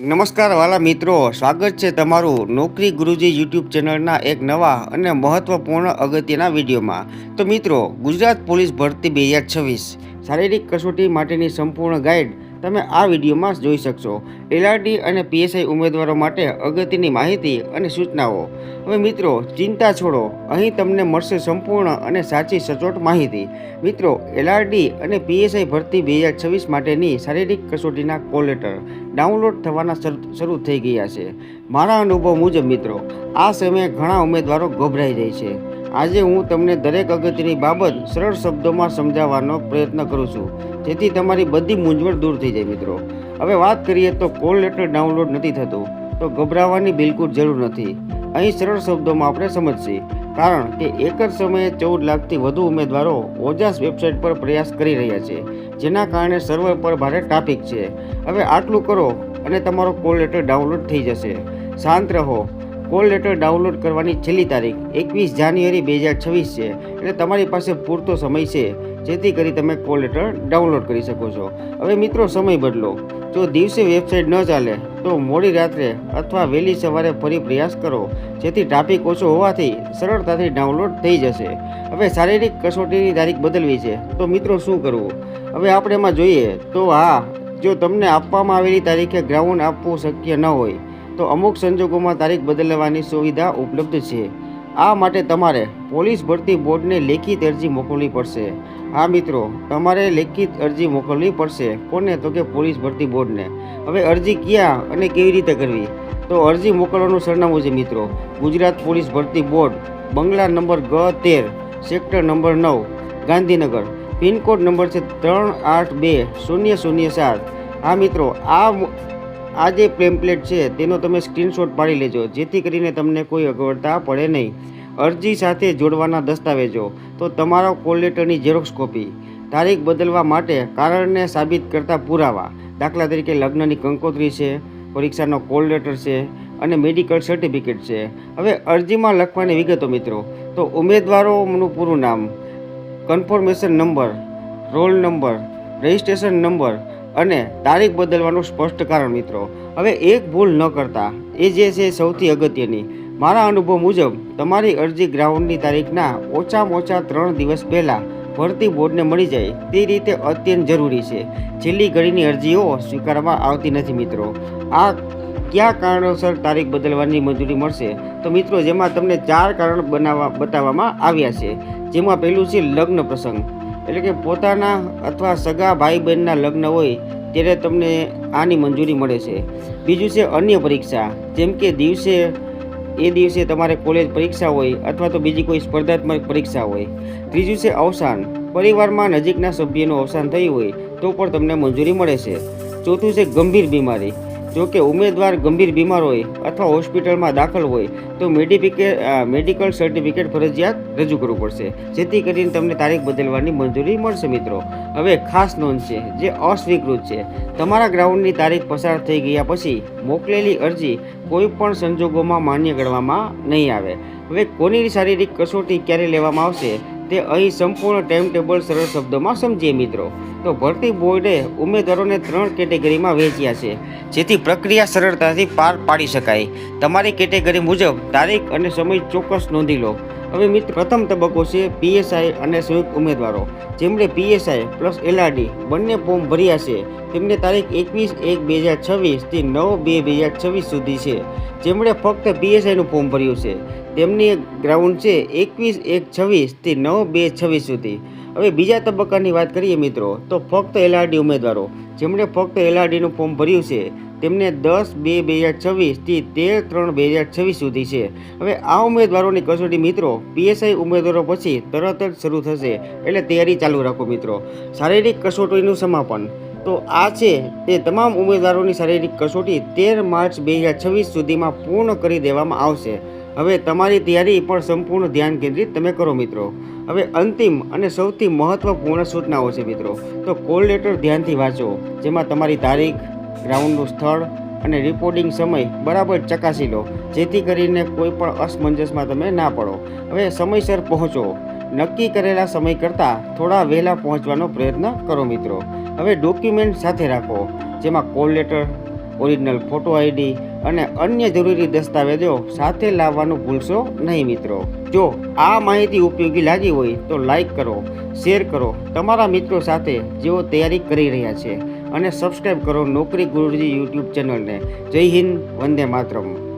નમસ્કાર વાલા મિત્રો, સ્વાગત છે તમારું નોકરી ગુરુજી યુટ્યુબ ચેનલના એક નવા અને મહત્વપૂર્ણ અગત્યના વિડીયોમાં. તો મિત્રો, ગુજરાત પોલીસ ભરતી બે છવ્વીસ શારીરિક કસોટી માટેની સંપૂર્ણ ગાઈડ તમે આ વિડીયોમાં જોઈ શકશો. એલઆરડી અને પીએસઆઈ ઉમેદવારો માટે અગત્યની માહિતી અને સૂચનાઓ. હવે મિત્રો, ચિંતા છોડો, અહીં તમને મળશે સંપૂર્ણ અને સાચી સચોટ માહિતી. મિત્રો એલઆરડી અને પીએસઆઈ ભરતી બે છવ્વીસ માટેની શારીરિક કસોટીના કોલ લેટર. ડાઉનલોડ થવાના શર- થઈ ગયા છે. મારા અનુભવ મુજબ મિત્રો, આ સમયે ઘણા ઉમેદવારો ગભરાઈ જાય છે. આજે હું તમને દરેક અગત્યની બાબત સરળ શબ્દોમાં સમજાવવાનો પ્રયત્ન કરું છું. જેથી તમારી બધી મૂંઝવણ દૂર થઈ જાય મિત્રો. હવે વાત કરીએ તો કોલ લેટર ડાઉનલોડ નથી થતું, તો ગભરાવાની બિલકુલ જરૂર નથી. અહીં સરળ શબ્દોમાં આપણે સમજશે કારણ કે એક જ સમયે ચૌદ લાખથી વધુ ઉમેદવારો ઓજાસ વેબસાઇટ પર પ્રયાસ કરી રહ્યા છે, જેના કારણે સર્વર પર ભારે ટ્રાફિક છે. હવે આટલું કરો અને તમારો કોલ લેટર ડાઉનલોડ થઈ જશે. શાંત રહો. કોલ લેટર ડાઉનલોડ કરવાની છેલ્લી તારીખ એકવીસ જાન્યુઆરી બે હજાર છવ્વીસ છે, એટલે તમારી પાસે પૂરતો સમય છે. જેથી કરી તમે કોલ લેટર ડાઉનલોડ કરી શકો છો. હવે મિત્રો, સમય બદલો. જો દિવસે વેબસાઇટ ન ચાલે, તો મોડી રાત્રે અથવા વહેલી સવારે ફરી પ્રયાસ કરો, જેથી ટ્રાફિક ઓછો હોવાથી સરળતાથી ડાઉનલોડ થઈ જશે. હવે શારીરિક કસોટીની તારીખ બદલવી છે. તો મિત્રો, શું કરવું? હવે આપણે એમાં જોઈએ, તો હા, જો તમને આપવામાં આવેલી તારીખે ગ્રાઉન્ડ આપવું શક્ય ન હોય, તો અમુક સંજોગોમાં તારીખ બદલવાની સુવિધા ઉપલબ્ધ છે. આ માટે તમારે પોલીસ ભરતી બોર્ડને લેખિત અરજી મોકલવી પડશે. હા, મિત્રો, તમારે લેખિત અરજી મોકલવી પડશે. કોને? તો કે પોલીસ ભરતી બોર્ડને. હવે અરજી ક્યાં અને કેવી રીતે કરવી? તો અરજી મોકલવાનું સરનામું છે, મિત્રો. ગુજરાત પોલીસ ભરતી બોર્ડ, બંગલા નંબર ગ તેર, સેક્ટર નંબર નવ, ગાંધીનગર. પિનકોડ નંબર છે ત્રણ આઠ બે, શૂન્ય શૂન્ય સાત. હા, મિત્રો, આ આ જે પેમ્પલેટ છે, તેનો તમે સ્ક્રીનશોટ પાડી લેજો. જેથી કરીને તમને કોઈ અગવડતા પડે નહીં. અરજી સાથે જોડવાના દસ્તાવેજો. તો તમારા કોલ લેટરની ઝેરોક્સ કોપી તારીખ બદલવા માટે કારણને સાબિત કરતા પુરાવા. દાખલા તરીકે લગ્નની કંકોત્રી છે, પરીક્ષાનો કોલ લેટર છે, અને મેડિકલ સર્ટિફિકેટ છે. હવે અરજીમાં લખવાની વિગતો મિત્રો. તો ઉમેદવારોનું પૂરું નામ confirmation number roll number registration number અને તારીખ બદલવાનું સ્પષ્ટ કારણ મિત્રો. હવે એક ભૂલ ન કરતા, એ જે છે સૌથી અગત્યની. મારા અનુભવ મુજબ, તમારી અરજી ગ્રાઉન્ડની તારીખના ઓછામાં ઓછા ત્રણ દિવસ પહેલાં ભરતી બોર્ડને મળી જાય. તે રીતે અત્યંત જરૂરી છે. છેલ્લી ઘડીની અરજીઓ સ્વીકારવામાં આવતી નથી મિત્રો. આ કયા કારણોસર તારીખ બદલવાની મંજૂરી મળશે? તો મિત્રો, જેમાં તમને ચાર કારણ બનાવવા બતાવવામાં આવ્યા છે. જેમાં પહેલું છે લગ્ન પ્રસંગ. એટલે કે પોતાના અથવા સગા ભાઈ બહેનના લગ્ન હોય, ત્યારે તમને આની મંજૂરી મળે છે. બીજું છે અન્ય પરીક્ષા. જેમ કે દિવસે, એ દિવસે તમારે કોલેજ પરીક્ષા હોય અથવા તો બીજી કોઈ સ્પર્ધાત્મક પરીક્ષા હોય. ત્રીજું છે અવસાન. પરિવારમાં નજીકના સભ્યનું અવસાન થયું હોય, તો પણ તમને મંજૂરી મળે છે. ચોથું છે ગંભીર બીમારી. જો કે ઉમેદવાર ગંભીર બીમાર હોય અથવા હોસ્પિટલમાં દાખલ હોય, તો મેડિફિકે મેડિકલ સર્ટિફિકેટ ફરજિયાત રજૂ કરવું પડશે. જેથી કરીને તમને તારીખ બદલવાની મંજૂરી મળશે મિત્રો. હવે ખાસ નોંધ છે, જે અસ્વીકૃત છે. તમારા ગ્રાઉન્ડની તારીખ પસાર થઈ ગયા પછી મોકલેલી અરજી કોઈ પણ સંજોગોમાં માન્ય ગણવામાં નહીં આવે. હવે કોની શારીરિક કસોટી ક્યારે લેવામાં આવશે, તે અહીં સંપૂર્ણ ટાઈમ ટેબલ સરળ શબ્દોમાં સમજીએ મિત્રો. તો ભરતી બોર્ડે ઉમેદવારોને ત્રણ કેટેગરીમાં વહેંચ્યા છે, જેથી પ્રક્રિયા સરળતાથી પાર પાડી શકાય. તમારી કેટેગરી મુજબ તારીખ અને સમય ચોક્કસ નોંધી લો. હવે મિત્ર, પ્રથમ તબક્કો છે પીએસઆઈ અને સંયુક્ત ઉમેદવારો. જેમણે P S I plus L R D બંને ફોર્મ ભર્યા છે, તેમને તારીખ એકવીસ એક બે હજાર છવ્વીસથી નવ બે બે હજાર છવ્વીસ સુધી છે. જેમણે ફક્ત પીએસઆઈનું ફોર્મ ભર્યું છે, તેમની ગ્રાઉન્ડ છે એકવીસ એક છવ્વીસથી નવ બે છવ્વીસ સુધી. હવે બીજા તબક્કાની વાત કરીએ મિત્રો, તો ફક્ત એલઆરડી ઉમેદવારો, જેમણે ફક્ત એલઆરડીનું ફોર્મ ભર્યું છે, તેમને દસ બે બે હજાર છવ્વીસથી તેર ત્રણ બે હજાર છવ્વીસ સુધી છે. હવે આ ઉમેદવારોની કસોટી મિત્રો પીએસઆઈ ઉમેદવારો પછી તરત જ શરૂ થશે, એટલે તૈયારી ચાલુ રાખો મિત્રો. શારીરિક કસોટીનું સમાપન. તો આ છે તે તમામ ઉમેદવારોની શારીરિક કસોટી તેર માર્ચ બે હજાર છવ્વીસ સુધીમાં પૂર્ણ કરી દેવામાં આવશે. હવે તમારી તૈયારી પર સંપૂર્ણ ધ્યાન કેન્દ્રિત તમે કરો મિત્રો. હવે અંતિમ અને સૌથી મહત્વપૂર્ણ સૂચનાઓ છે મિત્રો. તો કોલ લેટર ધ્યાનથી વાંચો, જેમાં તમારી તારીખ ગ્રાઉન્ડનું સ્થળ અને રિપોર્ટિંગ સમય બરાબર ચકાસી લો, જેથી કરીને કોઈ પણ અસમંજસમાં તમે ના પડો. હવે સમયસર પહોંચો. નક્કી કરેલા સમય કરતાં થોડા વહેલા પહોંચવાનો પ્રયત્ન કરો મિત્રો. હવે ડોક્યુમેન્ટ સાથે રાખો, જેમાં call letter original photo ID અને અન્ય જરૂરી દસ્તાવેજો સાથે લાવવાનું ભૂલશો નહીં મિત્રો. જો આ માહિતી ઉપયોગી લાગી હોય તો લાઈક કરો, શેર કરો તમારા મિત્રો સાથે જેઓ તૈયારી કરી રહ્યા છે. અને સબસ્ક્રાઈબ કરો નોકરી ગુરુજી યુટ્યુબ ચેનલને. જય હિન્દ, વંદે માતરમ.